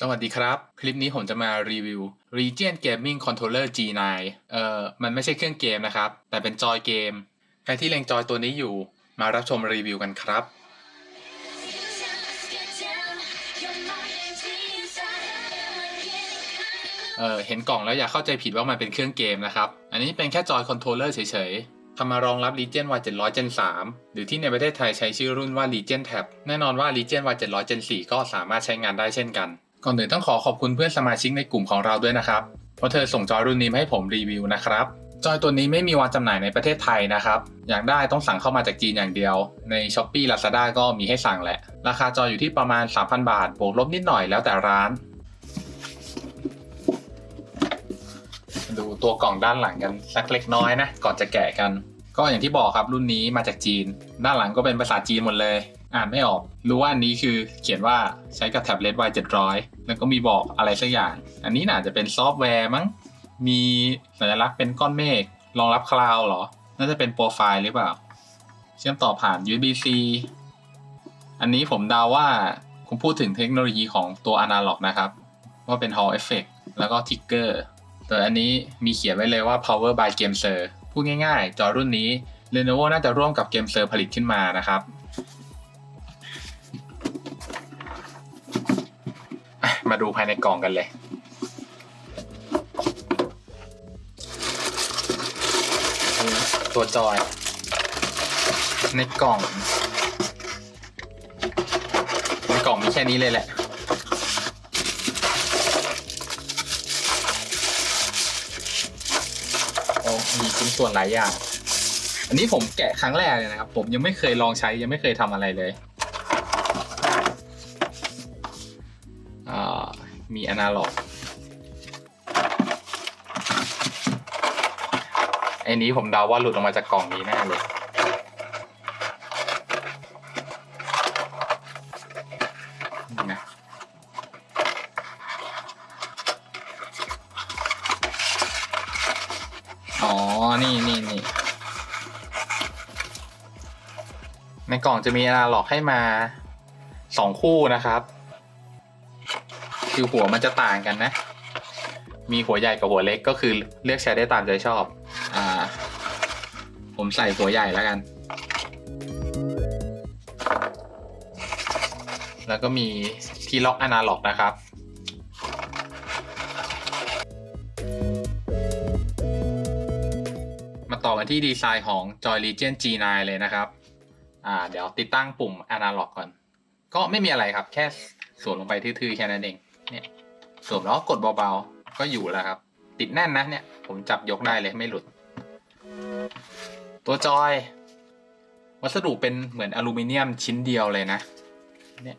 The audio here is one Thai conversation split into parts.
สวัสดีครับ คลิปนี้ผมจะมารีวิว Region Gaming Controller G9 เอ่อมันไม่ใช่เครื่องเกมนะครับ แต่เป็นจอยเกม ใครที่เล็งจอยตัวนี้อยู่มารับชมรีวิวกันครับ เออเห็นกล่องแล้วอย่าเข้าใจผิดว่ามันเป็นเครื่องเกมนะครับ อันนี้เป็นแค่จอยคอนโทรลเลอร์เฉยๆทำมารองรับ Legion Y700 Gen 3 หรือที่ในประเทศไทยใช้ชื่อรุ่นว่า Legion Tab แน่นอนว่า Legion Y700 Gen 4 ก็สามารถใช้งานได้เช่นกัน ก่อนอื่นต้องขอขอบคุณเพื่อนสมาชิกในกลุ่มของเราด้วยนะครับ เพราะเธอส่งจอยรุ่นนี้มาให้ผมรีวิวนะครับ จอยตัวนี้ไม่มีวางจำหน่ายในประเทศไทยนะครับ อยากได้ต้องสั่งเข้ามาจากจีนอย่างเดียว ใน s h อ p e e Lazada ก็มีให้สั่งแหละ ราคาจอยอยู่ที่ประมาณ 3,000 บาท บวกลบนิดหน่อยแล้วแต่ร้าน ดูตัวกล่องด้านหลังกันสักเล็กน้อยนะ ก่อนจะแกะกัน ก็อย่างที่บอกครับรุ่นนี้มาจากจีน ด้านหลังก็เป็นภาษาจีนหมดเลย อ่านไม่ออก รู้ว่าอันนี้คือเขียนว่าใช้กับแท็บเล็ต Y700 แล้วก็มีบอกอะไรสักอย่าง อันนี้น่าจะเป็นซอฟต์แวร์มั้ง มีสัญลักษณ์เป็นก้อนเมฆรองรับคลาวด์เหรอ น่าจะเป็นโปรไฟล์หรือเปล่า เชื่อมต่อผ่าน USB-C อันนี้ผมเดาว่าคงพูดถึงเทคโนโลยีของตัว Analog นะครับ ว่าเป็น Hall Effect แล้วก็ Trigger แต่อันนี้มีเขียนไว้เลยว่า Power by GameSir พูดง่ายๆ จอรุ่นนี้ Lenovo น่าจะร่วมกับ Gamer ผลิตขึ้นมานะครับ มาดูภายในกล่องกันเลย ตัวจอย ในกล่อง ในกล่องมีแค่นี้เลยแหละ โอ้มีชิ้นส่วนหลายอย่าง อันนี้ผมแกะครั้งแรกเลยนะครับ ผมยังไม่เคยลองใช้ยังไม่เคยทำอะไรเลย มีอนาล็อกไอ้นี้ผมเดาว่าหลุดออกมาจากกล่องนี้แน่เลย นะอ๋อ นี่นี่นี่ ในกล่องจะมีอนาล็อกให้มาสองคู่นะครับ คือหัวมันจะต่างกันนะ มีหัวใหญ่กับหัวเล็กก็คือเลือกใช้ได้ตามใจชอบ อ่า ผมใส่หัวใหญ่แล้วกัน แล้วก็มีที่ล็อกอนาล็อกนะครับมาต่อกันที่ดีไซน์ของ Joy Legion G9 เลยนะครับ อ่า เดี๋ยวติดตั้งปุ่มอนาล็อกก่อน ก็ไม่มีอะไรครับ แค่สวมลงไปทื่อๆ แค่นั้นเอง เนี่ยสวมแล้วก็กดเบาๆ ก็อยู่แล้วครับ ติดแน่นนะเนี่ย ผมจับยกได้เลยไม่หลุด ตัวจอย วัสดุเป็นเหมือนอลูมิเนียมชิ้นเดียวเลยนะ เนี่ย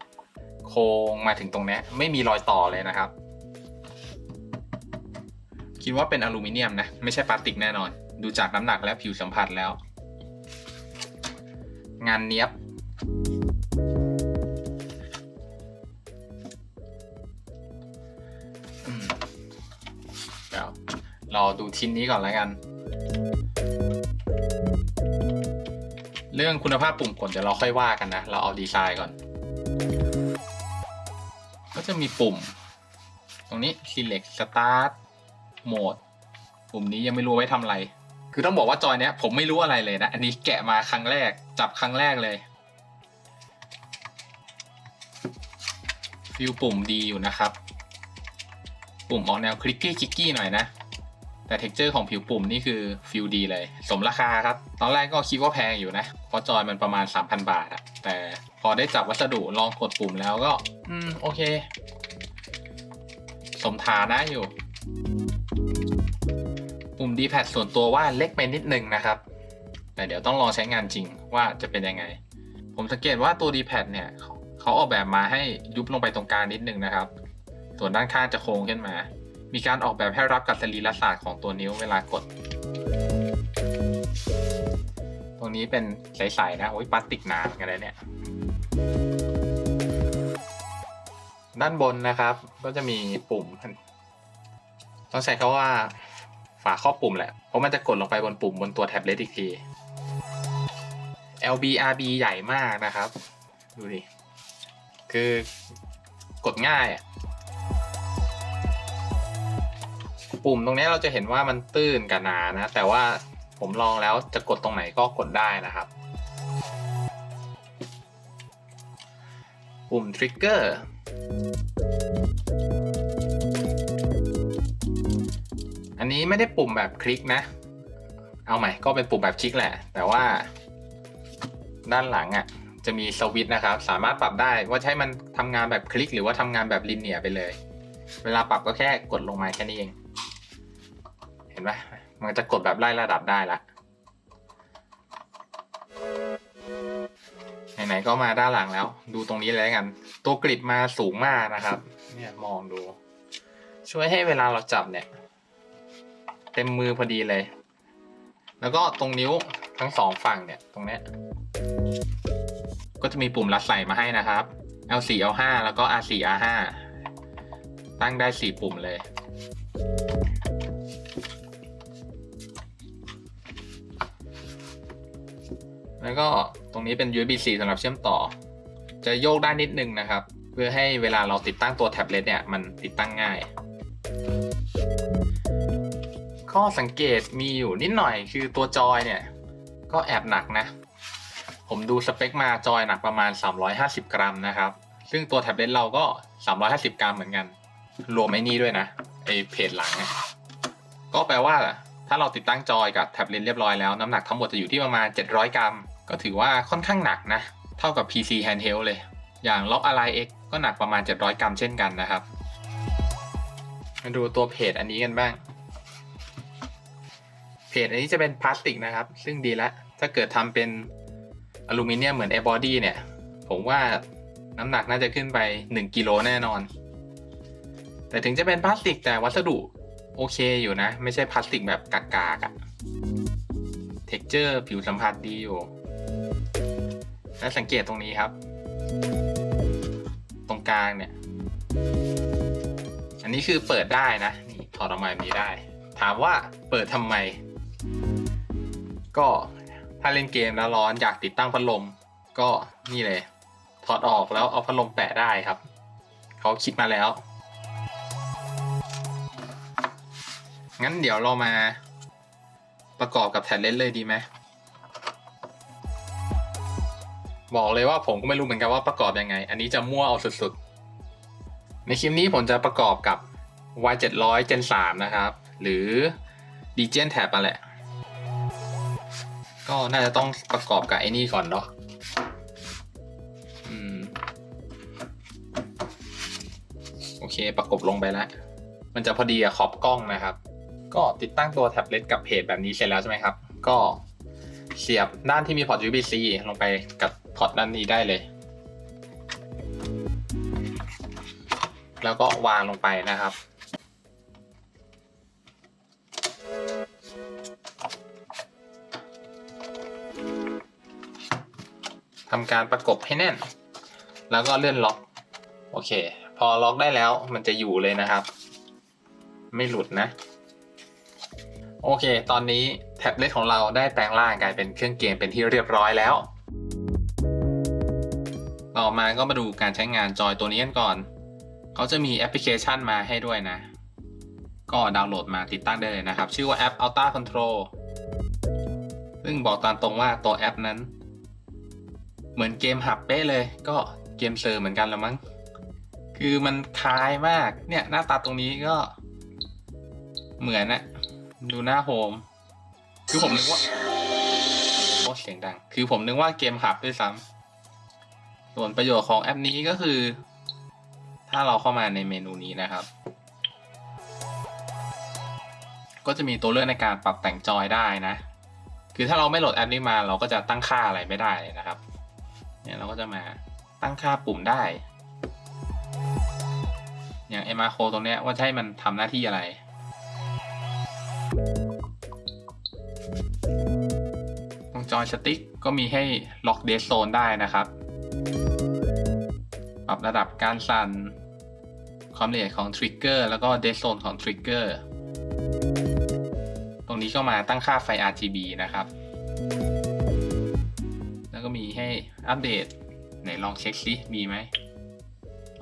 โครงมาถึงตรงนี้ไม่มีรอยต่อเลยนะครับ คิดว่าเป็นอลูมิเนียมนะ ไม่ใช่พลาสติกแน่นอน ดูจากน้ำหนักและผิวสัมผัสแล้ว งานเนี้ยบ ราดูชิ้นนี้ก่อนแล้วกัน เรื่องคุณภาพปุ่มกดเดี๋ยวเราค่อยว่ากันนะ เราเอาดีไซน์ก่อน ก็จะมีปุ่ม ตรงนี้ select start mode ปุ่มนี้ยังไม่รู้ไว้ทำอะไร คือต้องบอกว่าจอยเนี้ยผมไม่รู้อะไรเลยนะ อันนี้แกะมาครั้งแรก จับครั้งแรกเลยฟิลปุ่มดีอยู่นะครับ ปุ่มออกแนวคลิกกี้คลิกกี้หน่อยนะ แต่เท็กเจอร์ของผิวปุ่มนี่คือฟิลดีเลย สมราคาครับ ตอนแรกก็คิดว่าแพงอยู่นะ เพราะจอยมันประมาณ 3,000 บาทอะแต่พอได้จับวัสดุลองกดปุ่มแล้วก็ อืม โอเค สมฐานะอยู่ ปุ่ม D pad ส่วนตัวว่าเล็กไปนิดนึงนะครับ แต่เดี๋ยวต้องลองใช้งานจริงว่าจะเป็นยังไง ผมสังเกตว่าตัว D pad เนี่ยเขาเขาออกแบบมาให้ยุบลงไปตรงกลางนิดนึงนะครับ ส่วนด้านข้างจะโค้งขึ้นมา มีการออกแบบให้รับกับสรีระศาสตร์ของตัวนิ้วเวลากด ตรงนี้เป็นใสๆนะโอ้ยพลาสติกหนาเหมือนกันเลยเนี่ย ด้านบนนะครับ ก็จะมีปุ่ม ต้องใช้คาว่าฝาครอบปุ่มแหละ เพราะมันจะกดลงไปบนปุ่มบนตัวแท็บเล็ตอีกที LBRB ใหญ่มากนะครับ ดูดิ คือกดง่ายอะ ปุ่มตรงนี้เราจะเห็นว่ามันตื้นกับหนานะ แต่ว่าผมลองแล้วจะกดตรงไหนก็กดได้นะครับ ปุ่มทริกเกอร์อันนี้ไม่ได้ปุ่มแบบคลิกนะ เอาใหม่ก็เป็นปุ่มแบบคลิกแหละ แต่ว่าด้านหลังอะ่ะจะมีสวิตช์นะครับ สามารถปรับได้ว่าใช้มันทำงานแบบคลิก หรือว่าทำงานแบบลินเนียร์ไปเลย เวลาปรับก็แค่กดลงมาแค่นี้เอง เห็นไหมมันจะกดแบบไล่ระดับได้ละไหนๆก็มาด้านหลังแล้ว ดูตรงนี้เลยกัน ตัวกริดมาสูงมากนะครับ เนี่ยมองดู ช่วยให้เวลาเราจับเนี่ย เต็มมือพอดีเลย แล้วก็ตรงนิ้วทั้งสองฝั่งเนี่ย ตรงเนี้ยก็จะมีปุ่มรัดใส่มาให้นะครับ L4 L5 แล้วก็ R4 R5 ตั้งได้ 4 ปุ่มเลย แล้วก็ตรงนี้เป็น USB-C สำหรับเชื่อมต่อ จะโยกได้นิดนึงนะครับ เพื่อให้เวลาเราติดตั้งตัวแท็บเล็ตเนี่ยมันติดตั้งง่าย ข้อสังเกตมีอยู่นิดหน่อยคือตัวจอยเนี่ย ก็แอบหนักนะ ผมดูสเปคมาจอยหนักประมาณ 350 กรัมนะครับ ซึ่งตัวแท็บเล็ตเราก็ 350 กรัมเหมือนกัน รวมไอ้นี่ด้วยนะไอเพจหลังก็แปลว่าถ้าเราติดตั้งจอยกับแท็บเล็ตเรียบร้อยแล้วน้ำหนักทั้งหมดจะอยู่ที่ประมาณ 700 กรัม ก็ถือว่าค่อนข้างหนักนะ เท่ากับ PC Handheld เลย อย่าง Lock Ally X ก็หนักประมาณ 700 กรัมเช่นกันนะครับ มาดูตัวเพจอันนี้กันบ้าง เพจอันนี้จะเป็นพลาสติกนะครับ ซึ่งดีแล้วถ้าเกิดทำเป็นอลูมิเนียมเหมือน Air Body เนี่ย ผมว่าน้ำหนักน่าจะขึ้นไป 1กิโลแน่นอน แต่ถึงจะเป็นพลาสติกแต่วัสดุโอเคอยู่นะ ไม่ใช่พลาสติกแบบกากๆอะเท็กเจอร์ผิวสัมผัสดีอยู่ และสังเกตตรงนี้ครับ ตรงกลางเนี่ย อันนี้คือเปิดได้นะ นี่ถอดออกมาแบบนี้ได้ ถามว่าเปิดทำไม ก็ถ้าเล่นเกมแล้วร้อนอยากติดตั้งพัดลม ก็นี่เลย ถอดออกแล้วเอาพัดลมแปะได้ครับ เขาคิดมาแล้ว งั้นเดี๋ยวเรามาประกอบกับแท็บเล็ตเลยดีไหม บอกเลยว่าผมก็ไม่รู้เหมือนกันว่าประกอบยังไง อันนี้จะมั่วเอาสุดๆ ในคลิปนี้ผมจะประกอบกับ Y700 Gen 3 นะครับ หรือ d g e n Tab อะแหละ ก็น่าจะต้องประกอบกับไอ้นี่ก่อนเนาะอโอเคประกบลงไปแล้ว มันจะพอดีกับขอบกล้องนะครับ ก็ติดตั้งตัวแท็บเล็ตกับเพจแบบนี้เสร็จแล้วใช่ไหมครับ ก็เสียบด้านที่มีพอร์ต USB-C ลงไปกับ พอร์ตด้านนี้ได้เลย แล้วก็วางลงไปนะครับ ทำการประกบให้แน่น แล้วก็เลื่อนล็อก โอเค พอล็อกได้แล้วมันจะอยู่เลยนะครับ ไม่หลุดนะโอเค ตอนนี้แท็บเล็ตของเราได้แปลงร่างกลายเป็นเครื่องเกมเป็นที่เรียบร้อยแล้ว ต่อมาก็มาดูการใช้งานจอยตัวนี้กันก่อน เขาจะมีแอปพลิเคชันมาให้ด้วยนะ ก็ดาวน์โหลดมาติดตั้งได้เลยนะครับ ชื่อว่าแอป Ultra Control ซึ่งบอกตามตรงว่าตัวแอปนั้น เหมือนเกมหับเป๊ะเลย ก็เกมเซอร์เหมือนกันละมั้ง คือมันคล้ายมาก เนี่ยหน้าตาตรงนี้ก็ เหมือนนะดูหน้าโฮม คือผมนึกว่าโอ้เสียงดัง คือผมนึกว่าเกมหับด้วยซ้ำ ส่วนประโยชน์ของแอปนี้ก็คือ ถ้าเราเข้ามาในเมนูนี้นะครับ ก็จะมีตัวเลือกในการปรับแต่งจอยได้นะ คือถ้าเราไม่โหลดแอปนี้มาเราก็จะตั้งค่าอะไรไม่ได้เลยนะครับ เนี่ยเราก็จะมาตั้งค่าปุ่มได้ อย่างเอมาโคตรงเนี้ยว่าให้มันทำหน้าที่อะไรตรงจอยสติ๊กก็มีให้ล็อกเดสโซนได้นะครับ รับระดับการสั่นความละเอียดของทริกเกอร์แล้วก็เดสโซนของทริกเกอร์ตรงนี้ก็มาตั้งค่าไฟ RGB นะครับ แล้วก็มีให้อัปเดต ไหนลองเช็คซิ มีไหม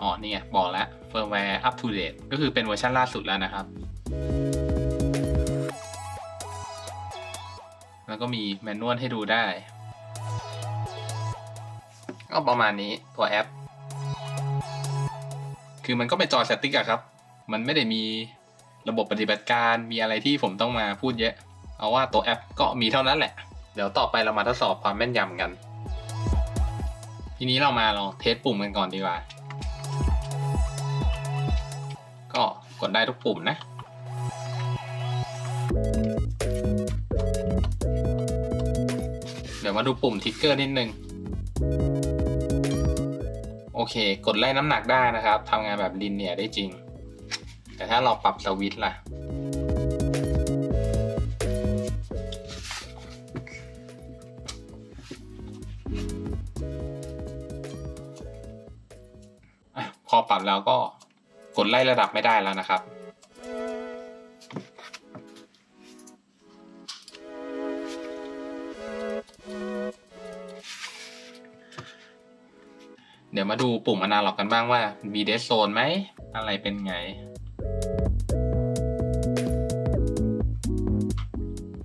อ๋อ นี่ไง บอกแล้วเฟิร์มแวร์อัปทูเดตก็คือเป็นเวอร์ชันล่าสุดแล้วนะครับ แล้วก็มีแมนนวลให้ดูได้ ก็ประมาณนี้ตัวแอป คือมันก็เป็นจอสติ๊กอะครับ มันไม่ได้มีระบบปฏิบัติการมีอะไรที่ผมต้องมาพูดเยอะ เอาว่าตัวแอปก็มีเท่านั้นแหละ เดี๋ยวต่อไปเรามาทดสอบความแม่นยำกัน ทีนี้เรามาลองเทสปุ่มกันก่อนดีกว่า ก็กดได้ทุกปุ่มนะเดี๋ยวมาดูปุ่มทิกเกอร์นิดนึง เค กดไล่น้ำหนักได้นะครับทำงานแบบลินเนียได้จริง แต่ถ้าเราปรับสวิตล่ะอะพอปรับแล้วก็กดไล่ระดับไม่ได้แล้วนะครับ เดี๋ยวมาดูปุ่มอนาล็อกกันบ้างว่ามีเดสโซนไหม อะไรเป็นไง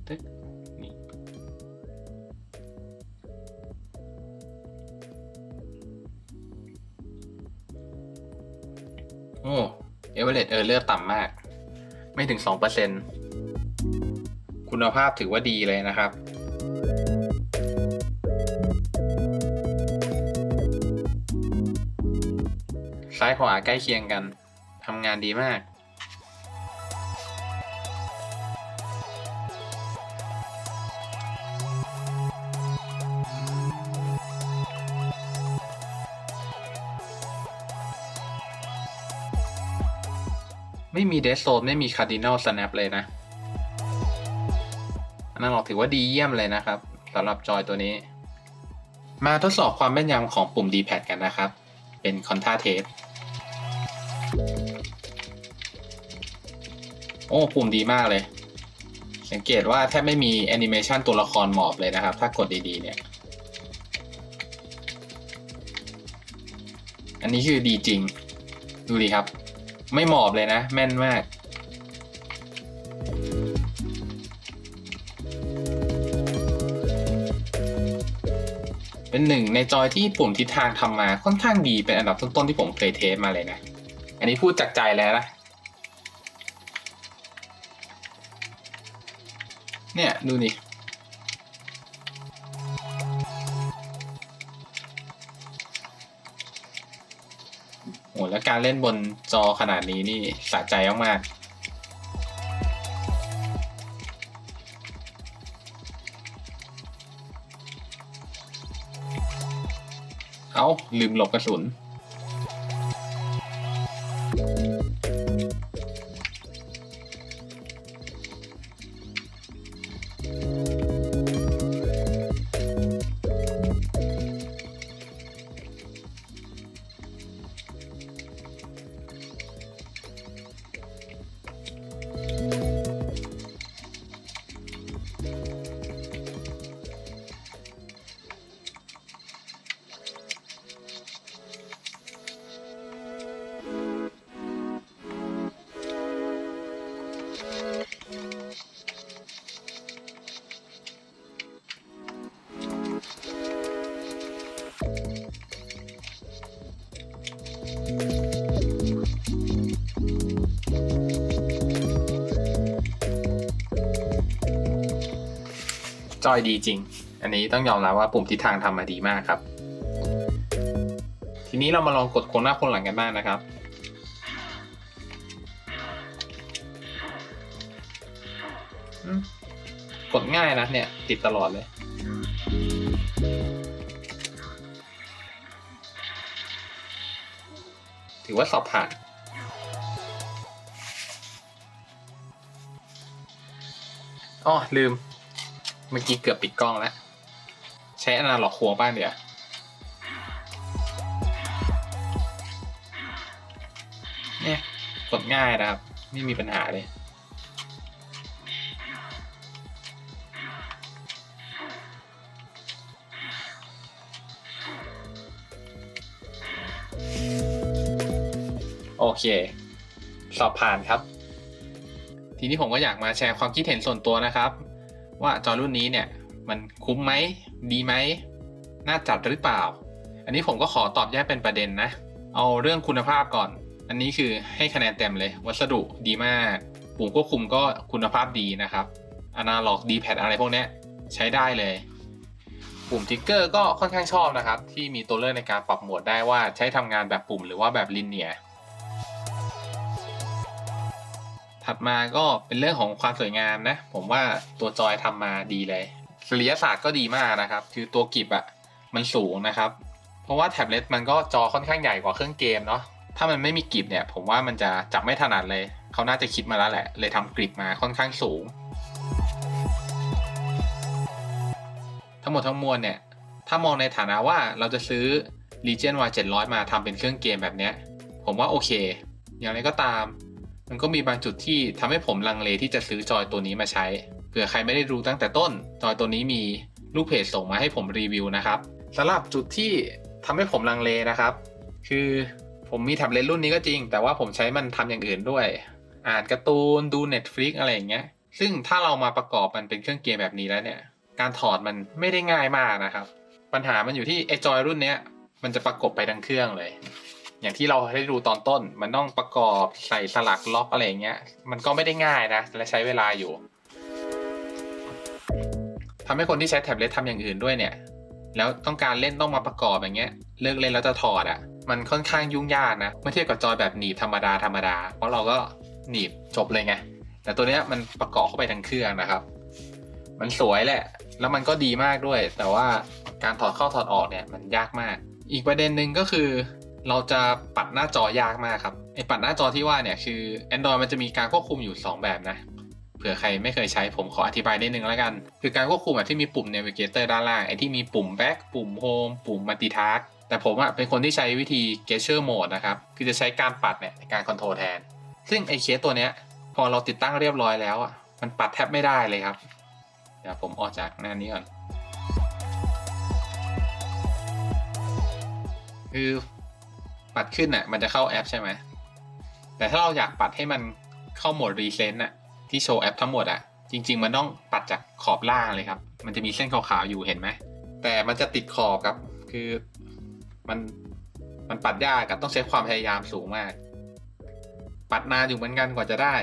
ตึ๊กนี่โอ้เอเวอเรสเออร์เลอร์ต่ำมาก ไม่ถึง 2%คุณภาพถือว่าดีเลยนะครับายขวาใกล้เคียงกันทำงานดีมาก ไม่มีเดสโซนไม่มีคาร์ดินัลสแนปเลยนะอันนั้นเราถือว่าดีเยี่ยมเลยนะครับสำหรับจอยตัวนี้ มาทดสอบความแม่นยำของปุ่ม D-pad กันนะครับ เป็นคอนท่าเทส โอ้ปุ่มดีมากเลย สังเกตว่าแทบไม่มีแอนิเมชันตัวละครหมอบเลยนะครับ ถ้ากดดีๆเนี่ย อันนี้คือดีจริง ดูดีครับ ไม่หมอบเลยนะ แม่นมากเป็นหนึ่งในจอยที่ปุ่มทิศทางทำมาค่อนข้างดีเป็นอันดับต้นๆที่ผมเคยเทสมาเลยนะ อันนี้พูดจากใจแล้วนะ เนี่ยดูนี่โอ้แล้วการเล่นบนจอขนาดนี้นี่สะใจมากๆเอาลืมหลบกระสุน จอยดีจริง อันนี้ต้องยอมรับว่าปุ่มทิศทางทำมาดีมากครับ ทีนี้เรามาลองกดโค้งหน้าโค้งหลังกันบ้างนะครับ กดง่ายนะเนี่ย ติดตลอดเลยถือว่าสอบผ่าน อ๋อ ลืม เมื่อกี้เกือบปิดกล้องแล้ว ใช้อนาล็อกควงบ้างเดี๋ยวเนี่ยกดง่ายนะครับ ไม่มีปัญหาเลยโอเค สอบผ่านครับ ทีนี้ผมก็อยากมาแชร์ความคิดเห็นส่วนตัวนะครับ ว่าจอรุ่นนี้เนี่ยมันคุ้มไหมดีไหมน่าจัดหรือเปล่า อันนี้ผมก็ขอตอบแยกเป็นประเด็นนะ เอาเรื่องคุณภาพก่อน อันนี้คือให้คะแนนเต็มเลย วัสดุดีมากปุ่มควบคุมก็คุณภาพดีนะครับอนาล็อกดีแพดอะไรพวกนี้ใช้ได้เลย ปุ่มทิกเกอร์ก็ค่อนข้างชอบนะครับ ที่มีตัวเลือกในการปรับโหมดได้ว่าใช้ทำงานแบบปุ่มหรือว่าแบบลินเนีย ถัดมาก็เป็นเรื่องของความสวยงามนะ ผมว่าตัวจอยทำมาดีเลยสุริยศาสตร์ก็ดีมากนะครับ คือตัวกิบอะมันสูงนะครับ เพราะว่าแท็บเล็ตมันก็จอค่อนข้างใหญ่กว่าเครื่องเกมเนาะถ้ามันไม่มีกิบเนี่ย ผมว่ามันจะจับไม่ถนัดเลย เขาน่าจะคิดมาแล้วแหละ เลยทำกริบมาค่อนข้างสูง ทั้งหมดทั้งมวลเนี่ย ถ้ามองในฐานะว่าเราจะซื้อ Legion Y 700 มาทำเป็นเครื่องเกมแบบเนี้ย ผมว่าโอเค อย่างไรก็ตาม มันก็มีบางจุดที่ทำให้ผมลังเลที่จะซื้อจอยตัวนี้มาใช้เผื่อใครไม่ได้รู้ตั้งแต่ต้น จอยตัวนี้มีลูกเพจส่งมาให้ผมรีวิวนะครับสำหรับจุดที่ทำให้ผมลังเลนะครับ คือผมมีแท็บเล็ตรุ่นนี้ก็จริง แต่ว่าผมใช้มันทำอย่างอื่นด้วย อ่านการ์ตูนดู Netflix อะไรอย่างเงี้ย ซึ่งถ้าเรามาประกอบมันเป็นเครื่องเกมแบบนี้แล้วเนี่ย การถอดมันไม่ได้ง่ายมากนะครับ ปัญหามันอยู่ที่ไอจอยรุ่นเนี้ยมันจะประกบไปทั้งเครื่องเลย อย่างที่เราได้ดูตอนต้น มันต้องประกอบใส่สลักล็อกอะไรเงี้ย มันก็ไม่ได้ง่ายนะ และใช้เวลาอยู่ทำให้คนที่ใช้แท็บเล็ตทำอย่างอื่นด้วยเนี่ย แล้วต้องการเล่นต้องมาประกอบอย่างเงี้ย เลิกเล่นแล้วจะถอดอะ่ะ มันค่อนข้างยุ่งยากนะเมื่อเทียบกับจอยแบบหนีบธรรมดาธรรมดา เพราะเราก็หนีบจบเลยไง แต่ตัวเนี้ยมันประกอบเข้าไปทั้งเครื่องนะครับ มันสวยแหละ แล้วมันก็ดีมากด้วย แต่ว่าการถอดเข้าถอดออกเนี่ยมันยากมาก อีกประเด็นหนึ่งก็คือ เราจะปัดหน้าจอยากมากครับไอปัดหน้าจอที่ว่าเนี่ยคือ Android มันจะมีการควบคุมอยู่ 2 แบบนะเผื่อใครไม่เคยใช้ผมขออธิบายนิดนึงแล้วกัน คือการควบคุมแบบที่มีปุ่ม Navigator ด้านล่างไอ้ที่มีปุ่ม Back ปุ่ม Home ปุ่ม Multitask แต่ผมอะเป็นคนที่ใช้วิธี Gesture Mode นะครับ คือจะใช้การปัดเนี่ยในการคอนโทรลแทน ซึ่งไอ้เคสตัวเนี้ย พอเราติดตั้งเรียบร้อยแล้วอะมันปัดแทบไม่ได้เลยครับ เดี๋ยวผมออกจากหน้านี้ก่อน คือ ปัดขึ้นอะ มันจะเข้าแอปใช่ไหม แต่ถ้าเราอยากปัดให้มันเข้าโหมดรีเซนต์อะ ที่โชว์แอปทั้งหมดอะ จริง ๆ มันต้องปัดจากขอบล่างเลยครับ มันจะมีเส้นขาวๆอยู่เห็นไหม แต่มันจะติดขอบครับ คือมันมันปัดยากกับต้องใช้ความพยายามสูงมาก ปัดนานอยู่เหมือนกันกว่าจะได้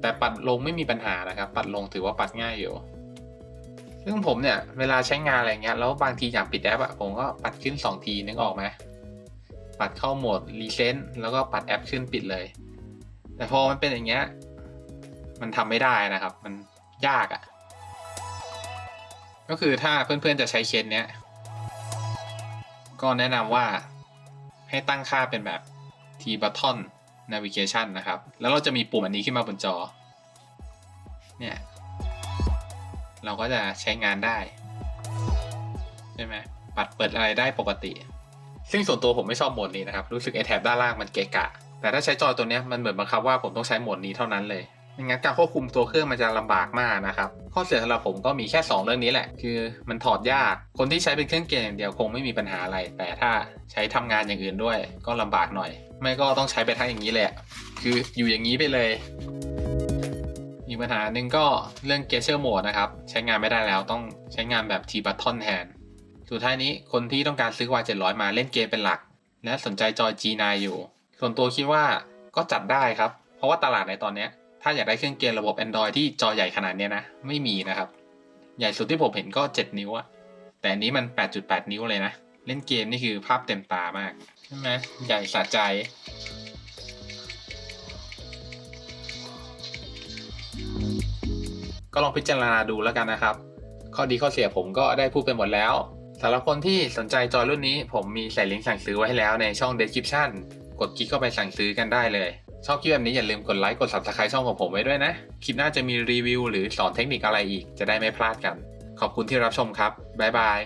แต่ปัดลงไม่มีปัญหานะครับ ปัดลงถือว่าปัดง่ายอยู่ ซึ่งผมเนี่ยเวลาใช้งานอะไรเงี้ยแล้วบางทีอยากปิดแอปอะผมก็ปัดขึ้น 2 ทีนึกออกไหมปัดเข้าโหมดรีเซนต์แล้วก็ปัดแอปขึ้นปิดเลย แต่พอมันเป็นอย่างเงี้ยมันทำไม่ได้นะครับ มันยากอะก็คือถ้าเพื่อนๆจะใช้เคสเนี้ยก็แนะนำว่าให้ตั้งค่าเป็นแบบ T button navigation นะครับ แล้วเราจะมีปุ่มอันนี้ขึ้นมาบนจอ เนี่ย เราก็จะใช้งานได้ ใช่ไหมปัดเปิดอะไรได้ปกติ ซึ่งส่วนตัวผมไม่ชอบโหมดนี้นะครับ รู้สึกไอแท็บด้านล่างมันเกะกะ แต่ถ้าใช้จอตัวนี้มันเหมือนบังคับว่าผมต้องใช้โหมดนี้เท่านั้นเลยไม่งั้นการควบคุมตัวเครื่องมันจะลำบากมากนะครับ ข้อเสียสำหรับผมก็มีแค่ 2 เรื่องนี้แหละ คือมันถอดยาก คนที่ใช้เป็นเครื่องเกมอย่างเดียวคงไม่มีปัญหาอะไร แต่ถ้าใช้ทำงานอย่างอื่นด้วย ก็ลำบากหน่อย ไม่ก็ต้องใช้ไปทั้งอย่างนี้แหละ คืออยู่อย่างนี้ไปเลย อีกปัญหาหนึ่งก็เรื่อง Gesture Mode นะครับ ใช้งานไม่ได้แล้วต้องใช้งานแบบ T button แทนสุดท้ายนี้คนที่ต้องการซื้อ Y 700 มาเล่นเกมเป็นหลัก และสนใจจอย G9 อยู่ ส่วนตัวคิดว่าก็จัดได้ครับ เพราะว่าตลาดในตอนนี้ ถ้าอยากได้เครื่องเกมระบบ Android ที่จอใหญ่ขนาดนี้นะ ไม่มีนะครับ ใหญ่สุดที่ผมเห็นก็ 7 นิ้วอะแต่อันนี้มัน 8.8 นิ้วเลยนะ เล่นเกมนี่คือภาพเต็มตามาก ใช่ไหมใหญ่สะใจ ก็ลองพิจารณาดูแล้วกันนะครับ ข้อดีข้อเสียผมก็ได้พูดไปหมดแล้วสำหรับคนที่สนใจจอยรุ่นนี้ ผมมีใส่ลิงก์สั่งซื้อไว้ให้แล้วในช่อง description กดคลิกเข้าไปสั่งซื้อกันได้เลย ชอบคลิปแบบนี้อย่าลืมกดไลค์กด subscribe ช่องของผมไว้ด้วยนะ คลิปหน้าจะมีรีวิวหรือสอนเทคนิคอะไรอีกจะได้ไม่พลาดกัน ขอบคุณที่รับชมครับบ๊ายบาย